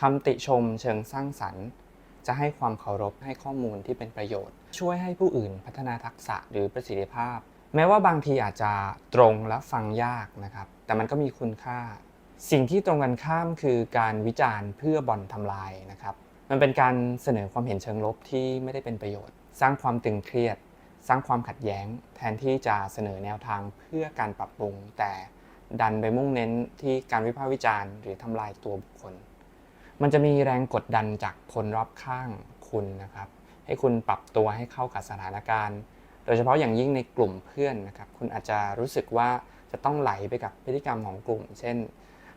คำติชมเชิงสร้างสรรค์ จะให้ความเคารพให้ข้อมูลที่เป็นประโยชน์ ช่วยให้ผู้อื่นพัฒนาทักษะหรือประสิทธิภาพ แม้ว่าบางทีอาจจะตรงและฟังยากนะครับ แต่มันก็มีคุณค่า สิ่งที่ตรงกันข้ามคือการวิจารณ์เพื่อบ่อนทำลายนะครับ มันเป็นการเสนอความเห็นเชิงลบที่ไม่ได้เป็นประโยชน์ สร้างความตึงเครียด สร้างความขัดแย้ง แทนที่จะเสนอแนวทางเพื่อการปรับปรุง แต่ดันไปมุ่งเน้นที่การวิพากษ์วิจารณ์ หรือทำลายตัวบุคคล มันจะมีแรงกดดันจากคนรอบข้างคุณนะครับ ให้คุณปรับตัวให้เข้ากับสถานการณ์ โดยเฉพาะอย่างยิ่งในกลุ่มเพื่อนนะครับ คุณอาจจะรู้สึกว่าจะต้องไหลไปกับพฤติกรรมของกลุ่ม เช่น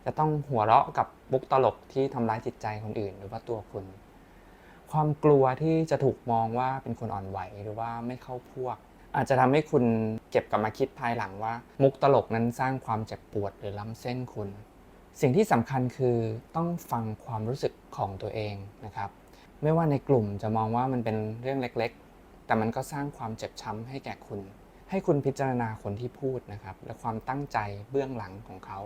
จะต้องหัวเราะกับบุกตลกที่ทำร้ายจิตใจคนอื่น หรือว่าตัวคุณ ความกลัวที่จะถูกมองว่าเป็นคนอ่อนไหวหรือว่าไม่เข้าพวก อาจจะทำให้คุณเก็บกลับมาคิดภายหลังว่า มุกตลกนั้นสร้างความเจ็บปวดหรือล้ำเส้นคุณ สิ่งที่สำคัญคือต้องฟังความรู้สึกของตัวเองนะครับ ไม่ว่าในกลุ่มจะมองว่ามันเป็นเรื่องเล็กๆ แต่มันก็สร้างความเจ็บช้ำให้แก่คุณ ให้คุณพิจารณาคนที่พูดนะครับ และความตั้งใจเบื้องหลังของเขา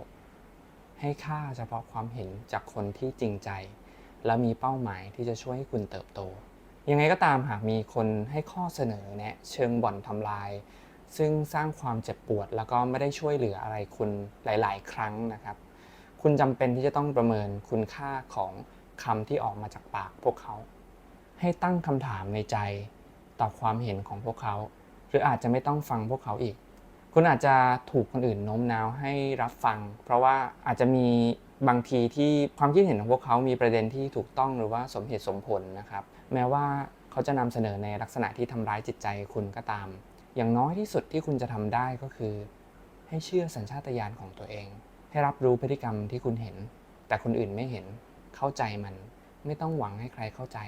ให้ค่าเฉพาะความเห็นจากคนที่จริงใจ และมีเป้าหมายที่จะช่วยให้คุณเติบโต ยังไงก็ตามหากมีคนให้ข้อเสนอแนะเชิงบ่อนทำลายซึ่งสร้างความเจ็บปวดแล้วก็ไม่ได้ช่วยเหลืออะไรคุณหลาย ๆ ครั้งนะครับ คุณจำเป็นที่จะต้องประเมินคุณค่าของคำที่ออกมาจากปากพวกเขา ให้ตั้งคำถามในใจต่อความเห็นของพวกเขา หรืออาจจะไม่ต้องฟังพวกเขาอีก คุณอาจจะถูกคนอื่นโน้มน้าวให้รับฟัง เพราะว่าอาจจะมีบางทีที่ความคิดเห็นของพวกเขามีประเด็นที่ถูกต้องหรือว่าสมเหตุสมผลนะครับ แม้ว่าเขาจะนำเสนอในลักษณะที่ทำร้ายจิตใจคุณก็ตาม อย่างน้อยที่สุดที่คุณจะทำได้ก็คือ ให้เชื่อสัญชาตญาณของตัวเอง ให้รับรู้พฤติกรรมที่คุณเห็น แต่คนอื่นไม่เห็นเข้าใจมัน ไม่ต้องหวังให้ใครเข้าใจ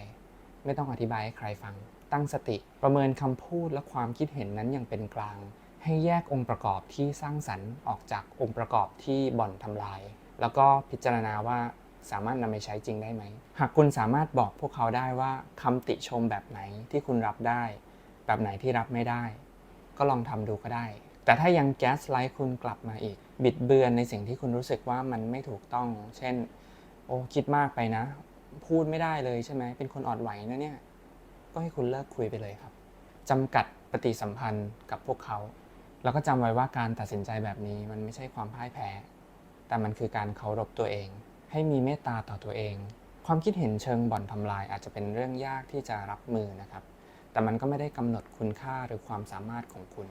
ไม่ต้องอธิบายให้ใครฟัง ตั้งสติประเมินคำพูดและความคิดเห็นนั้นอย่างเป็นกลาง ให้แยกองค์ประกอบที่สร้างสรรค์ออกจากองค์ประกอบที่บ่อนทำลาย แล้วก็พิจารณาว่าสามารถนำไปใช้จริงได้ไหม หากคุณสามารถบอกพวกเขาได้ว่าคำติชมแบบไหนที่คุณรับได้ แบบไหนที่รับไม่ได้ ก็ลองทำดูก็ได้ แต่ถ้ายังแก๊สไลท์คุณกลับมาอีก บิดเบือนในสิ่งที่คุณรู้สึกว่ามันไม่ถูกต้อง เช่น โอ้คิดมากไปนะ พูดไม่ได้เลยใช่ไหมเป็นคนอ่อนไหวนะเนี่ย ก็ให้คุณเลิกคุยไปเลยครับจำกัดปฏิสัมพันธ์กับพวกเขา แล้วก็จำไว้ว่าการตัดสินใจแบบนี้มันไม่ใช่ความพ่ายแพ้ แต่มันคือการเคารพตัวเอง ให้มีเมตตาต่อตัวเอง ความคิดเห็นเชิงบ่อนทำลายอาจจะเป็นเรื่องยากที่จะรับมือนะครับ แต่มันก็ไม่ได้กำหนดคุณค่าหรือความสามารถของคุณ